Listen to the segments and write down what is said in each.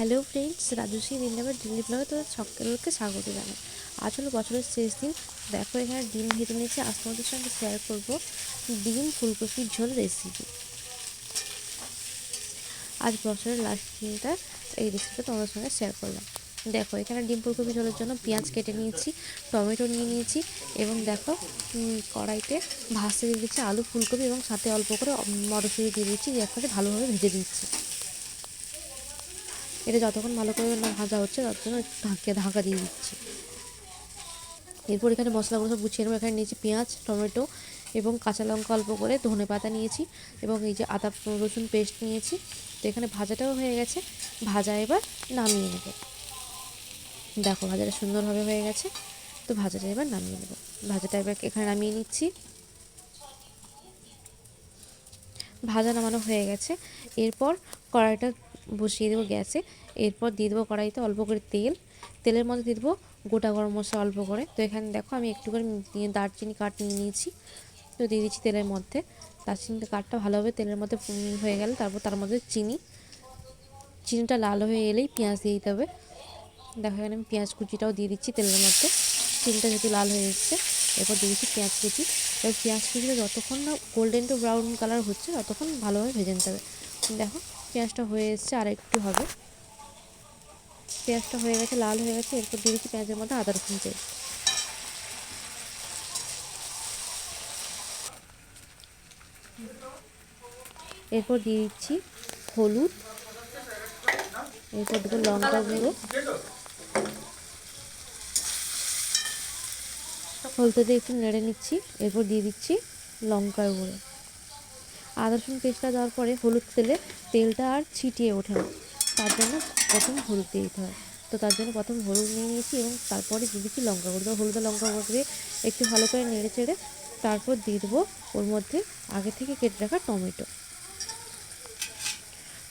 Hello friends Rajasvi দিননামের দিল্লি ব্লগে তোদের সকলকে স্বাগত জানাই। আজ হলো বছরের শেষ দিন। দেখো এখানে ডিম ভেজে নিয়েছি। আজ তোমাদের সঙ্গে শেয়ার করব ডিম ফুলকপির ঝোল রেসিপি আজ বছরের লাস্ট দিনটা, এই রেসিপিটা তোমাদের সঙ্গে শেয়ার করলাম। দেখো, এখানে ডিম ফুলকপি ঝোলের জন্য পেঁয়াজ কেটে নিয়েছি, টমেটো নিয়ে নিয়েছি এবং দেখো কড়াইতে ভাজতে দিয়ে দিচ্ছি আলু ফুলকপি এবং সাথে অল্প করে মটরশুঁটি দিয়ে দিচ্ছি দিয়ে একসাথে ভালোভাবে ভেজে দিচ্ছি এটা যতক্ষণ ভালো করে না ভাজা হচ্ছে, ততক্ষণ ঢাকিয়ে ঢাকা দিয়ে দিচ্ছি। এরপর এখানে মশলাগুলো সব গুছিয়ে নেব। এখানে নিয়েছি পেঁয়াজ, টমেটো এবং কাঁচা লঙ্কা অল্প করে ধনে পাতা নিয়েছি এবং এই যে আদা, রসুন পেস্ট নিয়েছি। তো এখানে ভাজাটাও হয়ে গেছে। ভাজা এবার নামিয়ে নেব। দেখো ভাজাটা সুন্দরভাবে হয়ে গেছে। তো ভাজাটা এবার নামিয়ে নেব। ভাজাটা এবার এখানে নামিয়ে নিচ্ছি। ভাজা নামানো হয়ে গেছে। এরপর কড়াইটা বসিয়ে দেবো গ্যাসে, এরপর দিয়ে দেবো কড়াইতে অল্প করে তেল। তেলের মধ্যে দিয়ে দেবো গোটা গরম মশলা অল্প করে। তো এখানে দেখো আমি একটু করে দারচিনি কাঠ নিয়ে নিয়েছি। তো দিয়ে দিচ্ছি তেলের মধ্যে। দারচিনি কাঠটা ভালোভাবে তেলের মধ্যে হয়ে গেলে তারপর তার মধ্যে চিনি। চিনিটা লাল হয়ে এলেই পেঁয়াজ দিয়ে দিতে হবে। দেখো এখানে আমি পেঁয়াজ কুচিটাও দিয়ে দিচ্ছি তেলের মধ্যে। চিনিটা যেহেতু লাল হয়ে এসছে, এরপর দিয়ে দিচ্ছি পেঁয়াজ কুচি। এবার পেঁয়াজ কুচিটা যতক্ষণ না গোল্ডেন টু ব্রাউন কালার হচ্ছে, ততক্ষণ ভালোভাবে ভেজে নিতে হবে। দেখো পেঁয়াজটা হয়ে এসছে, আর একটু হবে। পেঁয়াজটা হয়ে গেছে, লাল হয়ে গেছে, এরপর দিয়ে দিচ্ছি পেঁয়াজের মধ্যে আদা, রসুন পেস্ট এরপর দিয়ে দিচ্ছি হলুদ, এরপর দেবো লঙ্কা গুঁড়ো। হলুদ দিয়ে একটু নেড়ে নিচ্ছি, এরপর দিয়ে দিচ্ছি লঙ্কার গুঁড়ো। আদা রসুন পেস্টটা দেওয়ার পরে হলুদ তেলে তেলটা আর ছিটিয়ে ওঠে না। তার জন্য প্রথম হলুদ দিয়ে দিতে হয়। তো তার জন্য প্রথম হলুদ নিয়ে নিয়েছি এবং তারপরে দিয়ে দিচ্ছি লঙ্কা গুঁড়ো। হলুদ লঙ্কা গুঁড়ো দিয়ে একটু ভালো করে নেড়ে চেড়ে তারপর দিয়ে দেবো ওর মধ্যে আগে থেকে কেটে রাখা টমেটো।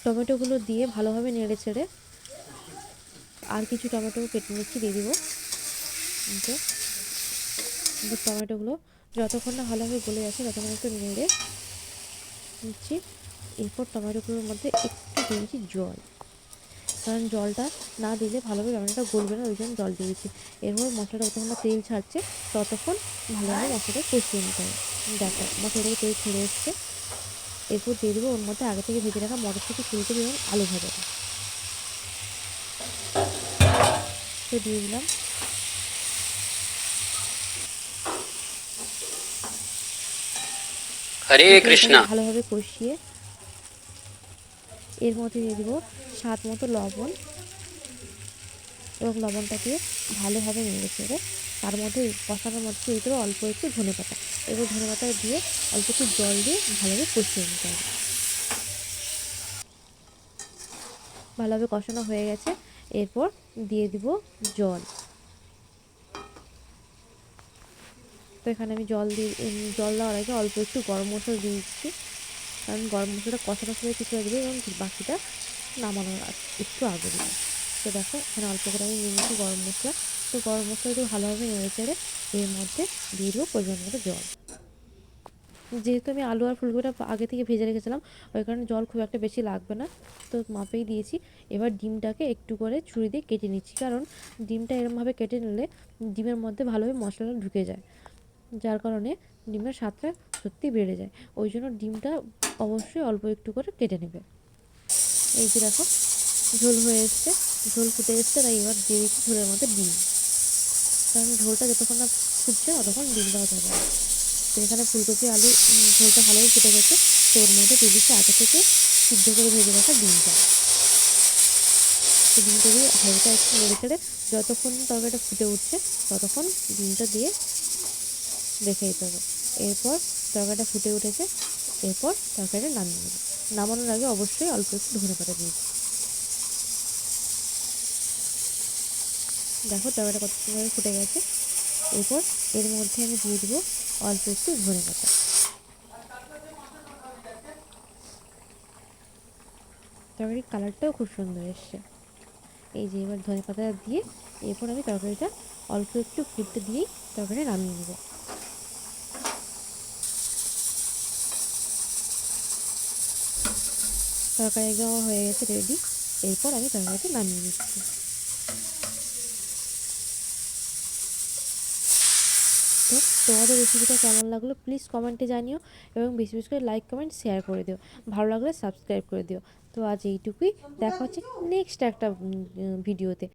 টমেটোগুলো দিয়ে ভালোভাবে নেড়ে চেড়ে আর কিছু টমেটো কেটে নিচ্ছি, দিয়ে দিব। টমেটোগুলো যতক্ষণ না ভালোভাবে গলে যাচ্ছে ততক্ষণ একটু নেড়ে নিচ্ছি এরপর টমেটোগুলোর মধ্যে একটু দিয়েছি জল। কারণ জলটা না দিলে ভালোভাবে টমেটোটা গলবে না ওই জন্য জল দিয়ে দিচ্ছি। এরপর মশলাটা যতক্ষণ না তেল ছাড়ছে ততক্ষণ ভালোভাবে মশলাটা কষিয়ে নিতে হবে। দেখো মশলা থেকে তেল ছেড়ে এসছে। এরপর দিয়ে দেবো ওর মধ্যে আগে থেকে ভেজে রাখা মটরশুঁটি ফুলকপি এবং আলু ভাজাটা তো দিয়ে দিলাম। হরে কৃষ্ণা। ভালোভাবে কষিয়ে এর মধ্যে দিয়ে দেবো স্বাদ মতো লবণ। এবং লবণটাকে ভালোভাবে নেড়ে চেড়ে তার মধ্যে কষানোর মধ্যে দিয়ে দেবো অল্প একটু ধনে পাতা। এবার ধনে পাতা দিয়ে অল্প একটু জল দিয়ে ভালোভাবে কষিয়ে নিতে হবে। ভালোভাবে কষানো হয়ে গেছে। এরপর দিয়ে দিব জল তো এখানে আমি জল দিয়ে জল দেওয়ার আগে অল্প একটু গরম মশলা দিয়ে দিচ্ছি। কারণ গরম মশলাটা কষানোর সময় কিছু লাগবে এবং বাকিটা নামানোর একটু আগে দেবো তো দেখো, এখানে অল্প করে আমি নিয়ে নিচ্ছি গরম মশলা। তো গরম মশলা একটু ভালোভাবে নেড়ে চেড়ে এর মধ্যে দিয়ে দেবো পরিমাণ মতো জল। যেহেতু আমি আলু আর ফুলকপিটা আগে থেকে ভেজে রেখেছিলাম, ওই কারণে জল খুব একটা বেশি লাগবে না। তো মাপেই দিয়েছি। এবার ডিমটাকে একটু করে ছুরি দিয়ে কেটে নিচ্ছি। কারণ ডিমটা এরমভাবে কেটে নিলে ডিমের মধ্যে ভালোভাবে মশলাটা ঢুকে যায়। যার কারণে ডিমের স্বাদটা সত্যি বেড়ে যায়। ওই জন্য ডিমটা অবশ্যই অল্প একটু করে কেটে নেবে। এই যে দেখো, ঝোল হয়ে এসছে। ঝোল ফুটে এসছে, তাই এবার দিয়ে দিচ্ছি ঝোলের মধ্যে ডিম। কারণ ঝোলটা যতক্ষণ না ফুটছে, ততক্ষণ ডিম দেওয়া যাবে তো এখানে ফুলকপি, আলু ঝোলটা ভালোভাবে ফুটে গেছে। তো ওর মধ্যে দিয়ে দিচ্ছি আগে থেকে সিদ্ধ করে ভেজে রাখা ডিমটা। ডিমটা দিয়ে হালকা একটু নেড়ে চেড়ে যতক্ষণ তরকারিটা ফুটে উঠছে, ততক্ষণ ডিমটা দিয়ে রেখে দিতে হবে। এরপর তরকারিটা ফুটে উঠেছে, এরপর তরকারিটা নামিয়ে নেবে। নামানোর আগে অবশ্যই অল্প একটু ধনে পাতা দিয়েছি দেখো তরকারিটা কত সুন্দর ফুটে গেছে। এরপর এর মধ্যে আমি দিয়ে দেবো অল্প একটু ধনে পাতা। তরকারির কালারটাও খুব সুন্দর এসছে। এই যে এবার ধনে পাতা দিয়ে, এরপর আমি তরকারিটা অল্প একটু ফুটতে দিয়েই তরকারিটা নামিয়ে নেব। তরকারি একদম হয়ে গেছে রেডি এরপর আমি তরকারিটা নামিয়ে নিচ্ছি। তো তোমাদের রেসিপিটা কেমন লাগল প্লিজ কমেন্টে জানিও এবং বেশি বেশি করে লাইক কমেন্ট শেয়ার করে দিও। ভালো লাগলে সাবস্ক্রাইব করে দিও। তো আজ এইটুকুই। দেখা হচ্ছে নেক্সট একটা ভিডিওতে